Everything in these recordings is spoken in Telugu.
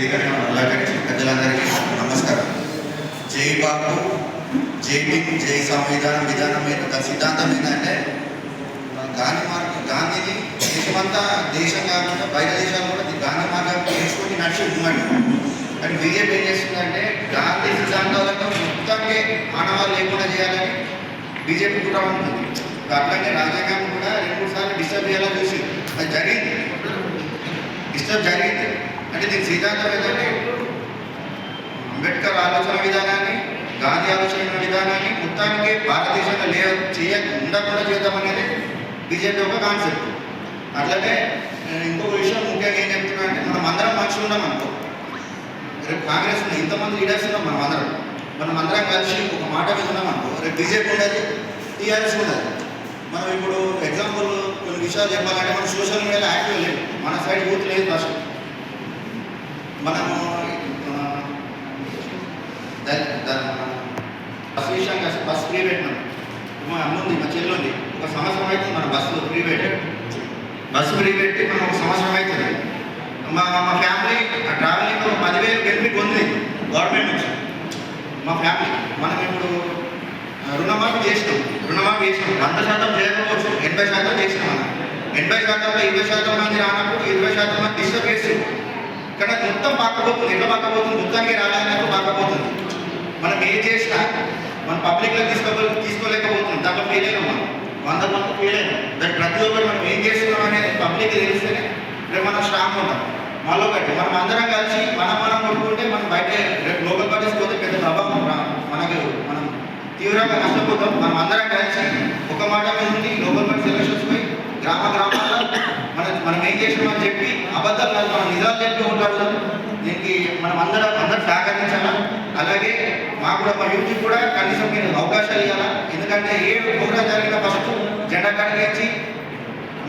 వేదిక అలాగని పెద్దలందరికీ నమస్కారం. జై బాబు జై జై సంవిధానం విధానం మీద సిద్ధాంతం ఏంటంటే గాంధీ మార్గం గాంధీని దేశమంతా దేశం కాకుండా బయట దేశాలు కూడా గాంధీ మార్గం నేర్చుకొని నడిచి మూమెంట్ కానీ బీజేపీ ఏం చేస్తుందంటే గాంధీ సిద్ధాంతాలతో మొత్తంగా ఆనవాళ్ళు లేకుండా చేయాలని బీజేపీ కూడా ఉంటుంది. అట్లాగే రాజ్యాంగం కూడా రెండు మూడు సార్లు డిస్టర్బ్ చేయాలని చూసి అది జరిగింది. డిస్టర్బ్ జరిగింది. అంటే దీని సిద్ధాంతం ఏంటంటే అంబేద్కర్ ఆలోచన విధానాన్ని గాంధీ ఆలోచన విధానాన్ని మొత్తానికి భారతదేశంలో లే చేయ ఉండకుండా చేద్దామనేది బీజేపీ ఒక కాన్సెప్ట్. అట్లనే ఇంకొక విషయం ముఖ్యంగా ఏం చెప్తున్నా అంటే మనం అందరం మనుషులు ఉన్నాం అనుకో. రేపు కాంగ్రెస్ ఉన్న ఇంతమంది లీడర్స్ ఉన్నాం మనం అందరం. మనం అందరం కలిసి ఒక మాట మీద ఉన్నాం అనుకో. రేపు బీజేపీ ఉండదు టీఆర్ఎస్ ఉండదు మనం ఇప్పుడు ఎగ్జాంపుల్ కొన్ని విషయాలు చెప్పాలంటే మనం సోషల్ మీడియాలో యాక్టివ్ లేదు. మన సైడ్ యూత్ లేదు ఫస్ట్ మనము ఆ, బస్సు విషయంగా ఫ్రీ పెట్టినాం మా అమ్మ ఉంది మా చెల్లి ఉంది ఒక సంవత్సరం అయితే మన బస్సు ఫ్రీ పెట్టాడు బస్సు ఫ్రీ పెట్టి మనం ఒక సంవత్సరం అవుతుంది. మా మా ఫ్యామిలీ ఆ ట్రావెలింగ్ ఒక పదివేలు బెనిఫిట్ ఉంది గవర్నమెంట్ నుంచి. మా ఫ్యామిలీ మనం ఇప్పుడు రుణమాఫీ చేసినాం. రుణమాఫీ చేసినాం. వంద శాతం చేయకపోవచ్చు ఎనభై శాతం చేసినాం మనం. ఎనభై శాతంలో ఇరవై శాతం మంది రానప్పుడు ఇరవై శాతం మంది డిస్టర్బ్ చేసి కానీ అది మొత్తం పాకపోతుంది ఎట్లా పాకపోతుంది మొత్తానికి రాలేనప్పుడు పాకపోతుంది. మనం ఏం చేసినా మన పబ్లిక్లో తీసుకో తీసుకోలేకపోతున్నాం దాంట్లో ఫెయిల్ అయినాం మనం. వంద మంది ఫెయిల్ అయినాం. దానికి ప్రతి ఒక్కరు మనం ఏం చేస్తున్నాం అనేది పబ్లిక్ తెలిస్తేనే రేపు మనం స్ట్రాంగ్ ఉంటాం. మళ్ళీ ఒకటి మనం అందరం కలిసి మనం మనం కొట్టుకుంటే మనం బయట రేపు లోకల్ పార్టీస్ పోతే పెద్ద ప్రభావం రా- మనకు మనం తీవ్రంగా నష్టపోతాం. మనం అందరం కలిసి ఒక మాట మీద ఉంది లోకల్ పార్టీ సెలక్షన్స్ పోయి గ్రామ గ్రామాల్లో మనం మనం ఏం చేసినామని చెప్పి అబద్ధాలు కాదు మనం నిజాలు చెప్పి ఉంటాడు. దీనికి మనం అందరం అందరం సహకరించాలా? అలాగే మాకు కూడా మా యూత్కి కూడా కనీసం మీరు అవకాశాలు ఇవ్వాలా? ఎందుకంటే ఏ ప్రోగ్రాం జరిగిన ఫస్ట్ జెండా కడిగించి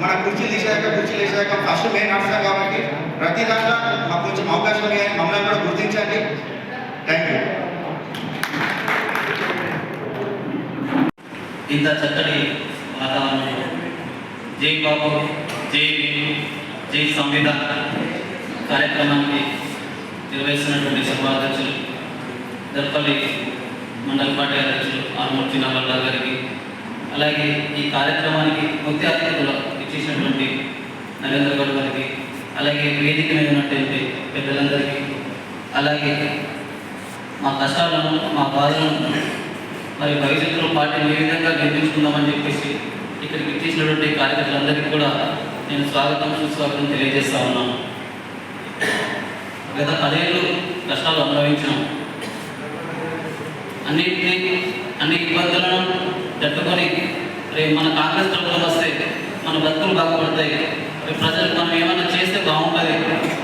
మన కుర్చీలు తీసేదాక కుర్చీలు వేసేదాకా ఫస్ట్ మేము నడుస్తాం కాబట్టి ప్రతి దాంట్లో మాకు కొంచెం అవకాశం ఇవ్వాలి మమ్మల్ని కూడా గుర్తించండి. థ్యాంక్ యూ ఇంత చక్కటి వాతావరణంలో జై బాబు జై భీమ్, జై సంవిధాన్ కార్యక్రమానికి నిర్వహిస్తున్నటువంటి సభాధ్యక్షులు దర్పల్లి మండల పార్టీ అధ్యక్షులు ఆర్మూర్తి నల్లల్లా గారికి అలాగే ఈ కార్యక్రమానికి ముఖ్య అతిథులు ఇచ్చేసినటువంటి నరేంద్ర గౌడ్ గారికి అలాగే వేదిక మీద ఉన్నటువంటి పెద్దలందరికీ అలాగే మా కష్టాలను మా బాధలను మరి భవిష్యత్తులో పార్టీని ఏ విధంగా నిర్మించుకుందామని చెప్పేసి ఇక్కడికి ఇచ్చేసినటువంటి కార్యకర్తలందరికీ కూడా నేను స్వాగతం సుస్వాగతం తెలియజేస్తా ఉన్నాను. గత పదేళ్ళు కష్టాలు అనుభవించాం అన్నింటినీ అన్ని ఇబ్బందులను తట్టుకొని రేపు మన కాంగ్రెస్ ప్రభుత్వం వస్తే మన బతుకులు బాగుపడతాయి. రేపు ప్రజలు మనం ఏమైనా చేస్తే బాగుంటుంది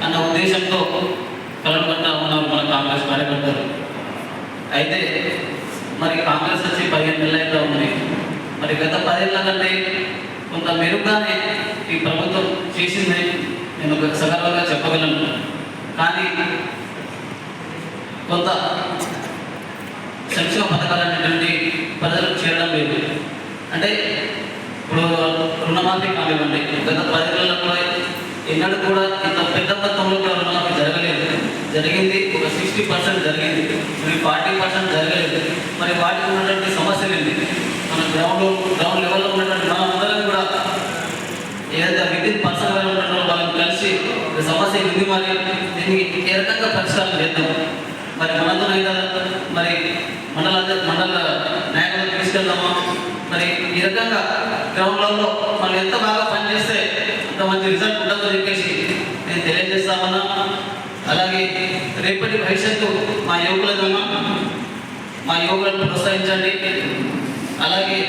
అన్న ఉద్దేశంతో కలవకుండా ఉన్నారు మన కాంగ్రెస్ కార్యకర్తలు. అయితే మరి కాంగ్రెస్ వచ్చి పదిహేను నెలలు అయితే మరి గత పదేళ్ళ కంటే కొంత మెరుగ్గానే ఈ ప్రభుత్వం చేసింది నేను ఒక సగర్వంగా చెప్పగలను. కానీ కొంత సంక్షేమ పథకాలు అనేటువంటి ప్రజలకు చేరడం లేదు. అంటే ఇప్పుడు రుణమాఫీ కానివ్వండి గత పదేళ్ళలో కూడా ఎన్నడూ కూడా ఇంత పెద్ద మొత్తంలో కూడా రుణమాఫీ జరగలేదు. జరిగింది ఒక సిక్స్టీ పర్సెంట్ జరిగింది. మరి ఫార్టీ పర్సెంట్ జరగలేదు. మరి వాటికి ఉన్నటువంటి సమస్యలు ఏంటి? గ్రౌండ్లో గ్రౌండ్ లెవెల్లో ఉన్నటువంటి మనం అందరం కూడా ఏదైతే విద్యుత్ పర్సనల్ ఉంటారో వాళ్ళని కలిసి సమస్య ఉంది మరి దీనికి ఏ రకంగా పరిష్కారం చేద్దాం? మరి మనతో అయితే మరి మండల మండల నాయకులను తీసుకెళ్దామా? మరి ఈ రకంగా గ్రౌండ్లలో మనం ఎంత బాగా పనిచేస్తే అంత మంచి రిజల్ట్ ఉంటుందో చెప్పేసి నేను తెలియజేస్తామన్నా. అలాగే రేపటి భవిష్యత్తు మా యువకులతో మా యువకులను ప్రోత్సహించండి. అలాగే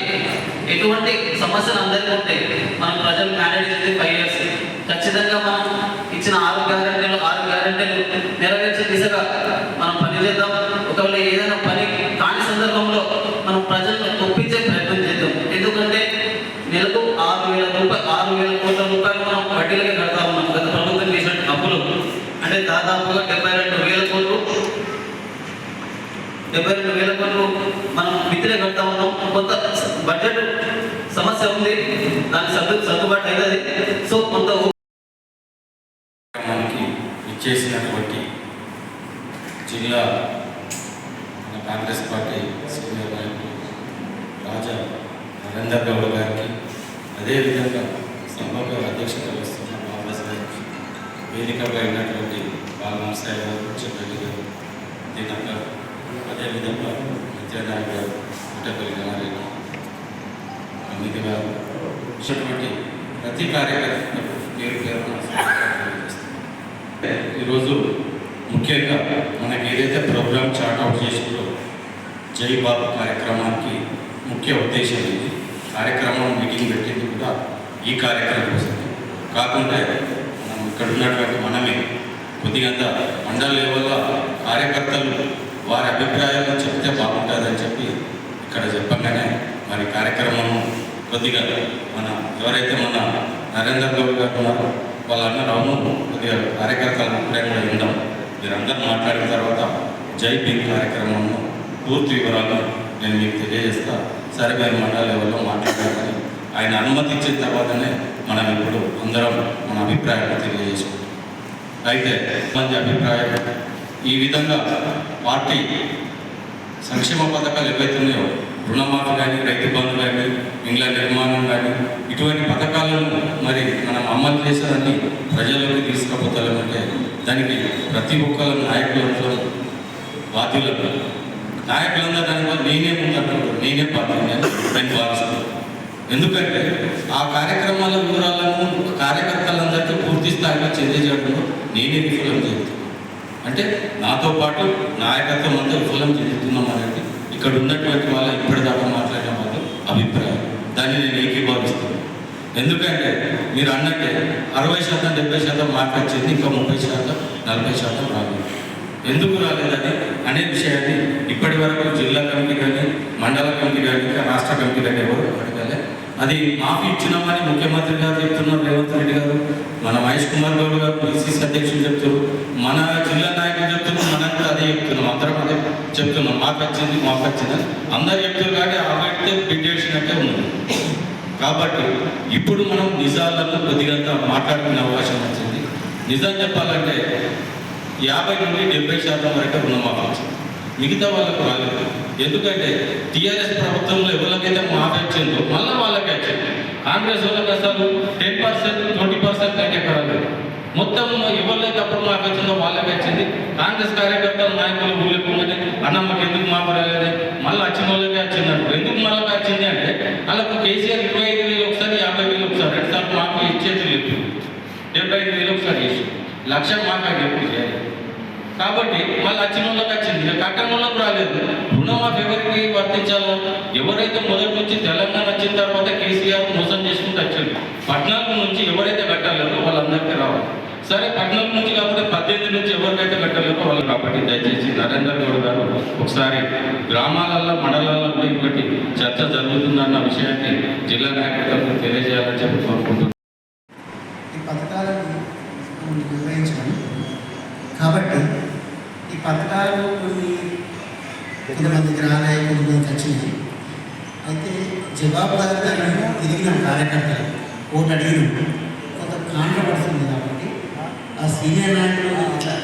ఎటువంటి సమస్యలు అందరికీ ఉంటాయి మనం ప్రజలు మేనేజ్ చేస్తే ఫైవ్ ఇయర్స్ ఖచ్చితంగా మనం ఇచ్చిన ఆరు గ్యారెంటీలు ఆరు గ్యారెంటీలు నెరవేర్చే దిశగా మనం పనిచేద్దాం ఒకవేళ ఏదైనా పని కాని సందర్భంలో మనం ప్రజలను ఒప్పించే ప్రయత్నం చేద్దాం ఎందుకంటే నెలకు ఆరు వేల రూపాయలు ఆరు వేల కోట్ల రూపాయలు మనం వడ్డీలకే కడతా ఉన్నాం గత ప్రభుత్వం చేసిన అప్పులు అంటే దాదాపుగా డెబ్బై రెండు వేల కోట్లు డెబ్బై రెండు వేల కోట్లు మనం మిత్రే కడతా ఉన్నాం కొంత బడ్జెట్ సమస్య ఉంది దానికి సర్దు సర్దుబాటు అవుతుంది సో కొంత ఇచ్చేసినటువంటి జిల్లా కాంగ్రెస్ పార్టీ సీనియర్ నాయకులు రాజా నరేందర్ గౌడ్ గారికి అదేవిధంగా సంభవ అధ్యక్షత వస్తున్న కాంగ్రెస్ గారికి వేదికగా అయినటువంటి బాలనరసాయి గారు చెల్లెల్లి గారు దినక అదేవిధంగా నిత్యానాయక్ గారు పుట్టపల్లి గణారెడ్డి ఇచ్చినటువంటి ప్రతి కార్యకర్త పేరు పేరు ఈరోజు ముఖ్యంగా మనకి ఏదైతే ప్రోగ్రామ్ చార్ట్ అవుట్ చేసిందో జై బాబు కార్యక్రమానికి ముఖ్య ఉద్దేశం ఇది కార్యక్రమం మీటింగ్ పెట్టింది కూడా ఈ కార్యక్రమం కోసం. కాకుండా మనం ఇక్కడ ఉన్నటువంటి మనమే కొద్దిగంత మండల లెవెల్లో కార్యకర్తలు వారి అభిప్రాయాలు చెప్తే బాగుంటుందని చెప్పి ఇక్కడ చెప్పగానే మరి కార్యక్రమం కొద్దిగా మన ఎవరైతే మన నరేంద్ర గౌడ్ గారు ఉన్నారో వాళ్ళన్న రాము అవును కొద్దిగా కార్యకర్తల అభిప్రాయం కూడా విందాం. మీరందరూ మాట్లాడిన తర్వాత జై భీమ్ కార్యక్రమంలో పూర్తి వివరాలు నేను మీకు తెలియజేస్తా. సరే మీరు మండల లెవెల్లో మాట్లాడాలని ఆయన అనుమతి ఇచ్చిన తర్వాతనే మనం ఇప్పుడు అందరం మన అభిప్రాయాలు తెలియజేసుకుంటాం. అయితే మంచి అభిప్రాయం. ఈ విధంగా పార్టీ సంక్షేమ పథకాలు ఏవైతున్నాయో రుణమాఫీ కానీ రైతు బంధు కానీ ఇండ్ల నిర్మాణం కానీ ఇటువంటి పథకాలను మరి మనం అమలు చేసేదాన్ని ప్రజల్లోకి తీసుకుపోతామంటే దానికి ప్రతి ఒక్కరు నాయకులందరూ బాధ్యులు నాయకులందరూ దానివల్ల నేనే ముందంటారు నేనే పార్టీ దాన్ని భావిస్తున్నాను ఎందుకంటే ఆ కార్యక్రమాల వివరాలను కార్యకర్తలందరికీ పూర్తి స్థాయిలో తెలియజేయడంలో నేనే విఫలం చేస్తాను అంటే నాతో పాటు నాయకత్వం అంతా విఫలం చెందుతున్నాం అనేది ఇక్కడ ఉన్నటువంటి వాళ్ళ ఇప్పటిదాకా మాట్లాడిన వాళ్ళు అభిప్రాయం. దాన్ని నేను ఏకీభావిస్తున్నాను ఎందుకంటే మీరు అన్నట్టే అరవై శాతం డెబ్బై శాతం మార్క్ వచ్చింది ఇంకా ముప్పై శాతం నలభై శాతం రాలేదు. ఎందుకు రాలేదని అనే విషయాన్ని ఇప్పటి వరకు జిల్లా కమిటీ కానీ మండల కమిటీ కానీ ఇంకా రాష్ట్ర కమిటీ కానీ ఎవరు అడగలే. అది మాఫీ ఇచ్చినామని ముఖ్యమంత్రి గారు చెప్తున్నారు రేవంత్ రెడ్డి గారు మన మహేష్ కుమార్ గౌడ్ గారు పిసిసి అధ్యక్షులు చెప్తున్నారు మన జిల్లా నాయకులు చెప్తున్నారు మనం కూడా అదే చెప్తున్నాం అందరం అదే చెప్తున్నాం మాకు వచ్చింది మాకు వచ్చింది అందరు చెప్తారు కానీ ఆ వ్యక్తి బిడ్డేసినట్టే ఉంది కాబట్టి ఇప్పుడు మనం నిజాలను కొద్దిగా మాట్లాడుకునే అవకాశం వచ్చింది. నిజం చెప్పాలంటే యాభై నుండి డెబ్బై శాతం వరకు రుణమాఫీ వచ్చింది. మిగతా వాళ్ళకు రాలేదు. ఎందుకంటే టీఆర్ఎస్ ప్రభుత్వంలో ఎవరికైతే మాఫీ వచ్చిందో మళ్ళీ వాళ్ళకే వచ్చింది. కాంగ్రెస్ వాళ్ళకి అసలు టెన్ పర్సెంట్ ట్వంటీ పర్సెంట్ కంటే ఎక్కడ మొత్తం ఎవరికైతే అప్పుడు మాకు వచ్చిందో వాళ్ళకి కాంగ్రెస్ కార్యకర్తలు నాయకులు ఊళ్ళకు అన్నమ్మకి అన్న ఎందుకు మాకు రాలేదు మళ్ళీ వచ్చిన వాళ్ళకే వచ్చింది అంటారు ఎందుకు మళ్ళీ వచ్చింది అంటే వాళ్ళకు కేసీఆర్ ఇరవై ఐదు వేలు ఒకసారి యాభై వేలు ఒకసారి రెండు సార్లు మాకు ఇచ్చేది లేదు. డెబ్బై ఐదు వేలు ఒకసారి చేసి. లక్ష మాకు ఎప్పుడు చేయాలి కాబట్టి మళ్ళీ వచ్చిన వాళ్ళకి వచ్చింది. ఇక వాళ్ళకు రాలేదు. రుణమాఫీ ఎవరికి వర్తించాలో? ఎవరైతే మొదటి నుంచి తెలంగాణ వచ్చిన తర్వాత కేసీఆర్ మోసం చేసుకుంటూ వచ్చాడు పద్నాలుగు నుంచి ఎవరైతే కట్టలేదో వాళ్ళందరికీ రావాలి. సరే పద్నాలుగు నుంచి కాకుండా పద్దెనిమిది నుంచి ఎవరికైతే కట్టలేకో వాళ్ళు కాబట్టి దయచేసి నరేందర్ గౌడ్ గారు ఒకసారి గ్రామాలలో మండలాల్లో కూడా ఇటువంటి చర్చ జరుగుతుందన్న విషయాన్ని జిల్లా నాయకులకు తెలియజేయాలని చెప్పి కోరుకుంటున్నాను. ఈ పథకాలను మనం నిర్వహించాలి కాబట్టి ఈ పథకాలు కొన్ని కొంతమందికి రానాయి కొంతమందికి వచ్చినాయి అయితే జవాబుదారితనం ఎదిగిన కార్యకర్తలు ఓటు అడిగిన. కొంత కాంట్రపడుతుంది ఆ సీనియర్ నాయకులు ఇట్లా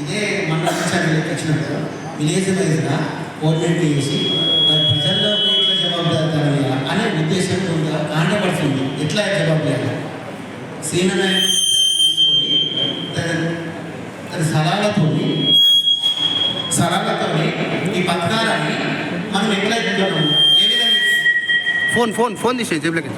ఇదే మండల పంచాయతీలకు వచ్చినట్టు విలేజ్ వైజ్గా కోఆర్డినేట్ చేసి ప్రజల్లోకి ఎట్లా జవాబుదారితనం అనే ఉద్దేశంతో కొంత కాంట్రపడుతుంది ఎట్లా జవాబు సీనియర్ నాయకులు తీసుకొని తన తన సలహాలతో ఈ పథకాలని మనం ఎట్లా ఏ విధంగా ఫోన్ ఫోన్ ఫోన్ తీసే జేబులోకి.